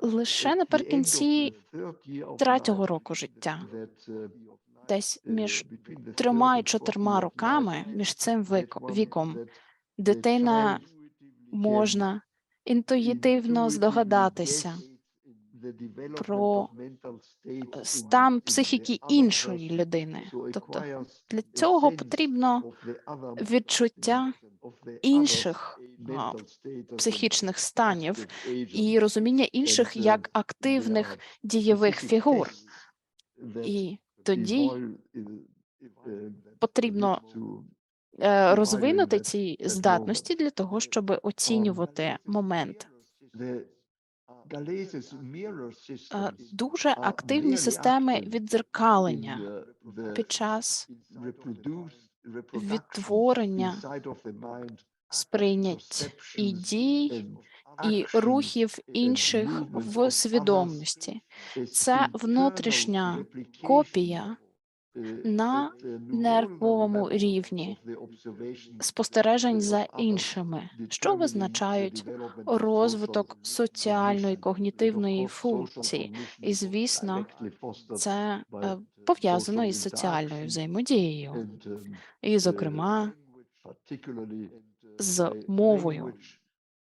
Лише наприкінці третього року життя, десь між трьома і чотирма роками, між цим віком, дитина можна інтуїтивно здогадатися про стан психіки іншої людини. Тобто для цього потрібно відчуття інших психічних станів і розуміння інших як активних дієвих фігур. І тоді потрібно е, розвинути ці здатності для того, щоб оцінювати момент. Е, Дуже активні системи віддзеркалення під час відтворення сприйнять і дій, і рухів інших в свідомості. Це внутрішня копія на нервовому рівні спостережень за іншими, що визначають розвиток соціальної когнітивної функції. І, звісно, це е, пов'язано із соціальною взаємодією, і, зокрема, з мовою.